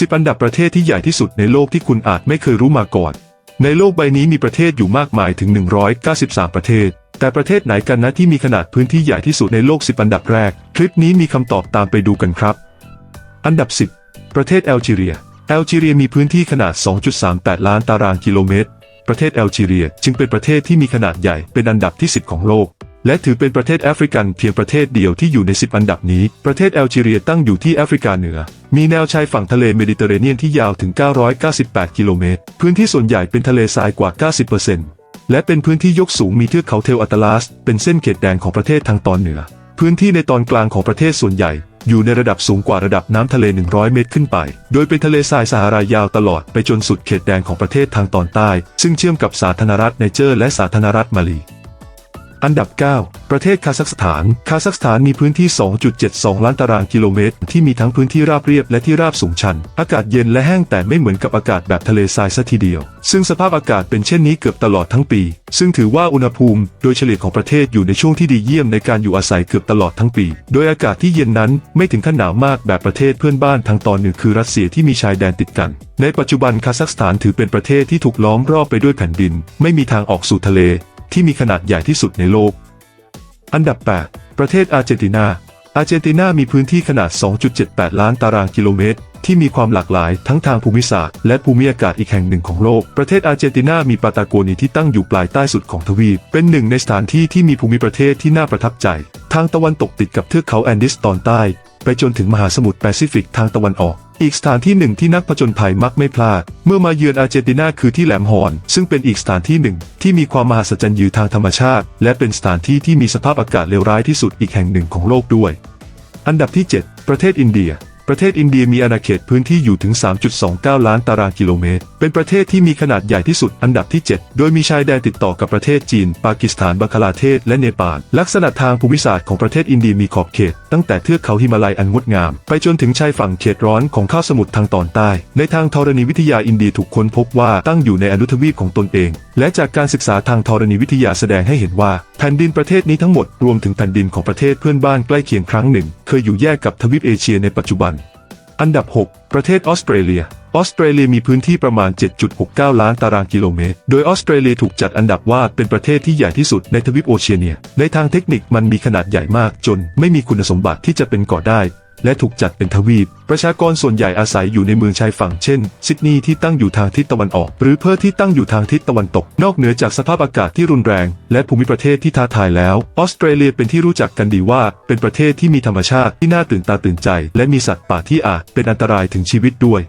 10 อันดับประเทศที่ใหญ่ที่สุดในโลกที่คุณอาจไม่เคยรู้มาก่อน ในโลกใบนี้มีประเทศอยู่มากมายถึง 193 ประเทศ แต่ประเทศไหนกันนะที่มีขนาดพื้นที่ใหญ่ที่สุดในโลก 10 อันดับแรก คลิปนี้มีคำตอบตามไปดูกันครับ อันดับ 10 ประเทศแอลจีเรีย แอลจีเรียมีพื้นที่ขนาด 2.38 ล้านตารางกิโลเมตร ประเทศแอลจีเรียจึงเป็นประเทศที่มีขนาดใหญ่เป็นอันดับที่ 10 ของโลก และถือเป็นประเทศแอฟริกันเพียงประเทศเดียวที่อยู่ใน 10 อันดับนี้ ประเทศแอลจีเรียตั้งอยู่ที่แอฟริกาเหนือ มีแนวชายฝั่งทะเลเมดิเตอร์เรเนียนที่ยาวถึง 998 กิโลเมตร พื้นที่ส่วนใหญ่เป็นทะเลทรายกว่า 90%และเป็นพื้นที่ยกสูงมีเทือกเขาเทลอัตลาส เป็นเส้นเขตแดงของประเทศทางตอนเหนือ พื้นที่ในตอนกลางของประเทศส่วนใหญ่ อยู่ในระดับสูงกว่าระดับน้ำทะเล 100 เมตรขึ้นไป โดยเป็นทะเลทรายซาฮารายาวตลอดไปจนสุดเขตแดนของประเทศทางตอนใต้ ซึ่งเชื่อมกับสาธารณรัฐไนเจอร์และสาธารณรัฐมาลี อันดับ 9 ประเทศคาซัคสถาน คาซัคสถานมีพื้นที่ 2.72 ล้านตารางกิโลเมตร ที่มีทั้งพื้นที่ราบเรียบและที่ราบสูงชัน อากาศเย็นและแห้งแต่ไม่เหมือนกับอากาศแบบทะเลทรายซะทีเดียว ซึ่งสภาพอากาศเป็นเช่นนี้เกือบตลอดทั้งปี ซึ่งถือว่าอุณหภูมิ โดยเฉลี่ยของประเทศอยู่ในช่วงที่ดีเยี่ยมในการอยู่อาศัยเกือบตลอดทั้งปี โดยอากาศที่เย็นนั้นไม่ถึงขั้นหนาวมากแบบประเทศเพื่อนบ้านทางตอนเหนือคือรัสเซียที่มีชายแดนติดกัน ในปัจจุบันคาซัคสถานถือเป็นประเทศที่ถูกล้อมรอบไปด้วยแผ่นดิน ไม่มีทางออกสู่ทะเล ที่มีขนาดใหญ่ที่สุดในโลก อันดับ 8 ประเทศอาร์เจนตินา อาร์เจนตินามีพื้นที่ขนาด 2.78 ล้านตารางกิโลเมตร ที่มีความหลากหลายทั้งทางภูมิศาสตร์และภูมิอากาศอีกแห่งหนึ่งของโลก ประเทศอาร์เจนตินามีปาตาโกเนียที่ตั้งอยู่ปลายใต้สุดของทวีป เป็นหนึ่งในสถานที่ที่มีภูมิประเทศที่น่าประทับใจ ทางตะวันตกติดกับเทือกเขาแอนดิสตอนใต้ ไปจนถึงมหาสมุทรแปซิฟิกทางตะวันออก อีกสถานที่หนึ่งที่นักผจญภัยมักไม่พลาด เมื่อมาเยือนอาร์เจนตินาคือที่แหลมฮอน ซึ่งเป็นอีกสถานที่หนึ่ง ที่มีความมหัศจรรย์อยู่ทางธรรมชาติ และเป็นสถานที่ที่มีสภาพอากาศเลวร้ายที่สุดอีกแห่งหนึ่งของโลกด้วย อันดับที่ 7 ประเทศอินเดีย ประเทศอินเดียมีอาณาเขตพื้นที่อยู่ถึง 3.29 ล้านตารางกิโลเมตร เป็นประเทศที่มีขนาดใหญ่ที่สุดอันดับที่ 7 โดยมีชายแดนติดต่อกับประเทศจีน ปากีสถานบังคลาเทศ และเนปาล ลักษณะทางภูมิศาสตร์ของประเทศอินเดียมีขอบเขต ตั้งแต่เทือกเขาหิมาลัยอันงดงาม ไปจนถึงชายฝั่งเขตร้อนของคาบสมุทรทางตอนใต้ ในทางธรณีวิทยาอินเดียถูกค้นพบว่าตั้งอยู่ในอนุทวีปของตนเอง และจากการศึกษาทางธรณีวิทยาแสดงให้เห็นว่าแผ่นดินประเทศนี้ทั้งหมดรวมถึงแผ่นดินของประเทศเพื่อนบ้านใกล้เคียงครั้งหนึ่ง เคยอยู่แยกกับทวีปเอเชียในปัจจุบัน อันดับ 6 ประเทศออสเตรเลีย ออสเตรเลียมีพื้นที่ประมาณ 7.69 ล้านตารางกิโลเมตร โดยออสเตรเลียถูกจัดอันดับว่าเป็นประเทศที่ใหญ่ที่สุดในทวีปโอเชียเนีย ในทางเทคนิคมันมีขนาดใหญ่มากจนไม่มีคุณสมบัติที่จะเป็นเกาะได้ และถูกจัดเป็นทวีป ประชากรส่วนใหญ่อาศัยอยู่ในเมืองชายฝั่งเช่น ซิดนีย์ที่ตั้งอยู่ทางทิศตะวันออก หรือเพิร์ธที่ตั้งอยู่ทางทิศตะวันตก นอกเหนือจากสภาพอากาศที่รุนแรง และภูมิประเทศที่ท้าทายแล้ว ออสเตรเลียเป็นที่รู้จักกันดีว่า เป็นประเทศที่มีธรรมชาติที่น่าตื่นตาตื่นใจ และมีสัตว์ป่าที่อาจเป็นอันตรายถึงชีวิตด้วย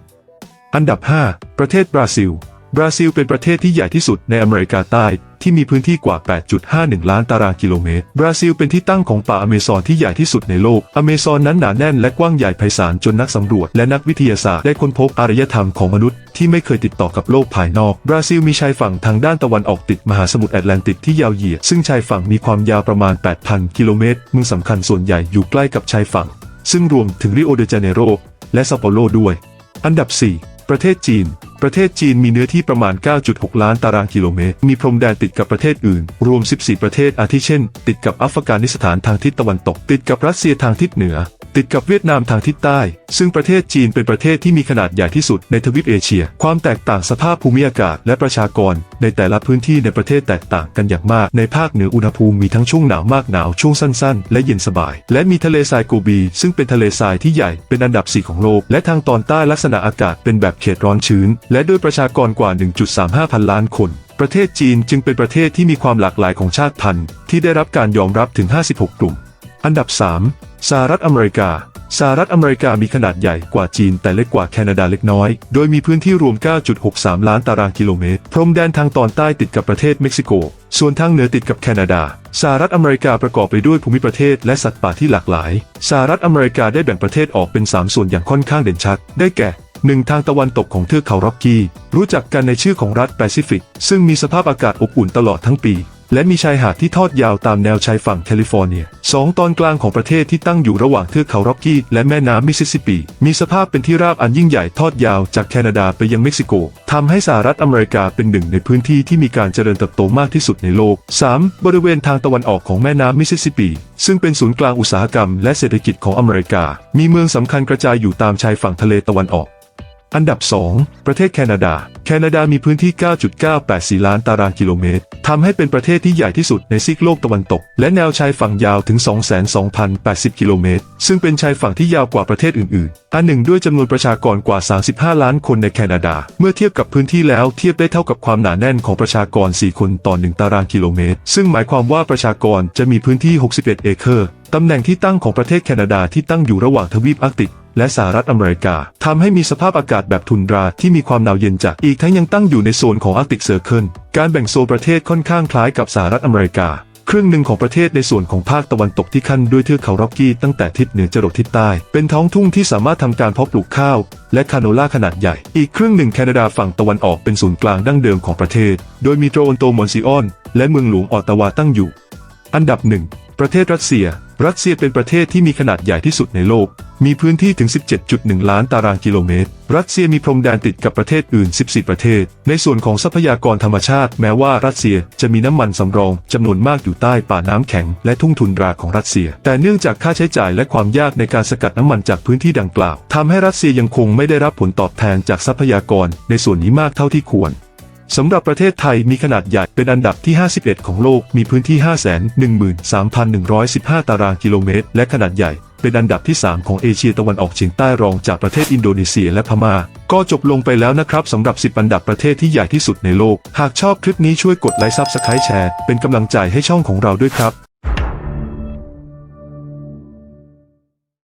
อันดับ 5 ประเทศบราซิล บราซิลเป็นประเทศที่ใหญ่ที่สุดในอเมริกาใต้ ที่มีพื้นที่กว่า 8.51 ล้านตารางกิโลเมตร บราซิลเป็นที่ตั้งของป่าอเมซอนที่ใหญ่ที่สุดในโลก อเมซอนนั้นหนาแน่นและกว้างใหญ่ไพศาลจนนักสำรวจและนักวิทยาศาสตร์ได้ค้นพบอารยธรรมของมนุษย์ที่ไม่เคยติดต่อกับโลกภายนอก บราซิลมีชายฝั่งทางด้านตะวันออกติดมหาสมุทรแอตแลนติกที่ยาวเหยียด ซึ่งชายฝั่งมีความยาวประมาณ 8,000 กิโลเมตร เมืองสำคัญส่วนใหญ่อยู่ใกล้กับชายฝั่ง ซึ่งรวมถึงริโอเดจาเนโรและซาโปโลด้วย อันดับ 4 ประเทศจีน ประเทศจีนมีเนื้อที่ประมาณ 9.6 ล้านตารางกิโลเมตร มีพรมแดนติดกับประเทศอื่น รวม 14 ประเทศ อาทิเช่น ติดกับอัฟกานิสถานทางทิศตะวันตก ติดกับรัสเซียทางทิศเหนือ ติดกับเวียดนามทางทิศใต้ ซึ่งประเทศจีนเป็นประเทศที่มีขนาดใหญ่ที่สุดในทวีปเอเชีย ความแตกต่างสภาพภูมิอากาศและประชากร ในแต่ละพื้นที่ในประเทศแตกต่างกันอย่างมาก ในภาคเหนืออุณหภูมิมีทั้งช่วงหนาวมากหนาวช่วงสั้น ๆ และเย็นสบาย และมีทะเลทรายโกบี ซึ่งเป็นทะเลทรายที่ใหญ่เป็นอันดับ4ของโลก และทางตอนใต้ลักษณะอากาศเป็นแบบเขตร้อนชื้นและด้วยประชากรกว่า 1.35 พันล้านคน ประเทศจีนจึงเป็นประเทศที่มีความหลากหลายของชาติพันธุ์ที่ได้รับการยอมรับถึง 56 กลุ่ม อันดับ 3 สหรัฐอเมริกาสหรัฐอเมริกามีขนาดใหญ่กว่าจีนแต่เล็กกว่าแคนาดาเล็กน้อย โดยมีพื้นที่รวม 9.63 ล้านตารางกิโลเมตร พรมแดนทางตอนใต้ติดกับประเทศเม็กซิโก ส่วนทางเหนือติดกับแคนาดา สหรัฐอเมริกาประกอบไปด้วยภูมิประเทศและสัตว์ป่าที่หลากหลาย สหรัฐอเมริกาได้แบ่งประเทศออกเป็น 3 ส่วนอย่างค่อนข้างเด่นชัด ได้แก่ หนึ่งทางตะวันตกของเทือกเขาร็อกกี้ รู้จักกันในชื่อของรัฐแปซิฟิก ซึ่งมีสภาพอากาศอบอุ่นตลอดทั้งปี และมีชายหาดที่ทอดยาวตามแนวชายฝั่งแคลิฟอร์เนียสองตอนกลางของประเทศที่ตั้งอยู่ระหว่างเทือกเขาร็อกกี้และแม่น้ำมิสซิสซิปปี มีสภาพเป็นที่ราบอันยิ่งใหญ่ทอดยาวจากแคนาดาไปยังเม็กซิโกทำให้สหรัฐอเมริกาเป็นหนึ่งในพื้นที่ที่มีการเจริญเติบโตมากที่สุดในโลก 3. บริเวณทางตะวันออกของแม่น้ำมิสซิสซิปปีซึ่งเป็นศูนย์กลางอุตสาหกรรมและเศรษฐกิจของอเมริกา มีเมืองสำคัญกระจายอยู่ตามชายฝั่งทะเลตะวันออก อันดับ 2 ประเทศแคนาดา แคนาดามีพื้นที่ 9.984 ล้านตารางกิโลเมตร ทำให้เป็นประเทศที่ใหญ่ที่สุดในซีกโลกตะวันตก และแนวชายฝั่งยาวถึง 22,080 กิโลเมตร ซึ่งเป็นชายฝั่งที่ยาวกว่าประเทศอื่นๆ อันหนึ่งด้วยจำนวนประชากรกว่า 35 ล้านคนในแคนาดา เมื่อเทียบกับพื้นที่แล้วเทียบได้เท่ากับความหนาแน่นของประชากร 4 คนต่อ 1 ตารางกิโลเมตร ซึ่งหมายความว่าประชากรจะมีพื้นที่ 61 เอเคอร์ ตำแหน่งที่ตั้งของประเทศแคนาดาที่ตั้งอยู่ระหว่างทวีปอาร์กติกและสหรัฐอเมริกาทำให้มีสภาพอากาศแบบทุนดราที่มีความหนาวเย็นจัดอีกทั้งยังตั้งอยู่ในโซนของอาร์กติกเซอร์เคิล การแบ่งโซนประเทศค่อนข้างคล้ายกับสหรัฐอเมริกา ครึ่งหนึ่งของประเทศในส่วนของภาคตะวันตกที่ขั้นด้วยเทือกเขาร็อกกี้ตั้งแต่ทิศเหนือจรดทิศใต้ เป็นท้องทุ่งที่สามารถทำการเพาะปลูกข้าว และคาโนล่าขนาดใหญ่ อีกครึ่งหนึ่งแคนาดาฝั่งตะวันออกเป็นศูนย์กลางดั้งเดิมของประเทศ โดยมีโตรอนโตมอนซิออน และเมืองหลวงออตตาวาตั้งอยู่ อันดับหนึ่งประเทศรัสเซีย รัสเซียเป็นประเทศที่มีขนาดใหญ่ที่สุดในโลก มีพื้นที่ถึง 17.1 ล้านตารางกิโลเมตร รัสเซียมีพรมแดนติดกับประเทศอื่น 14 ประเทศ ในส่วนของทรัพยากรธรรมชาติ แม้ว่ารัสเซียจะมีน้ำมันสำรองจำนวนมากอยู่ใต้ป่าน้ำแข็งและทุ่งทุนราของรัสเซีย แต่เนื่องจากค่าใช้จ่ายและความยากในการสกัดน้ำมันจากพื้นที่ดังกล่าวทำให้รัสเซียยังคงไม่ได้รับผลตอบแทนจากทรัพยากรในส่วนนี้มากเท่าที่ควร สำหรับประเทศไทยมีขนาดใหญ่เป็นอันดับที่ 51 ของโลก มีพื้นที่ 513,115 ตารางกิโลเมตร และขนาดใหญ่ เป็นอันดับที่ 3 ของเอเชียตะวันออกเฉียงใต้รองจากประเทศอินโดนีเซียและพม่า ก็จบลงไปแล้วนะครับสำหรับ 10 อันดับประเทศที่ใหญ่ที่สุดในโลก หากชอบคลิปนี้ช่วยกดไลค์ซับสไครต์แชร์ เป็นกำลังใจให้ช่องของเราด้วยครับ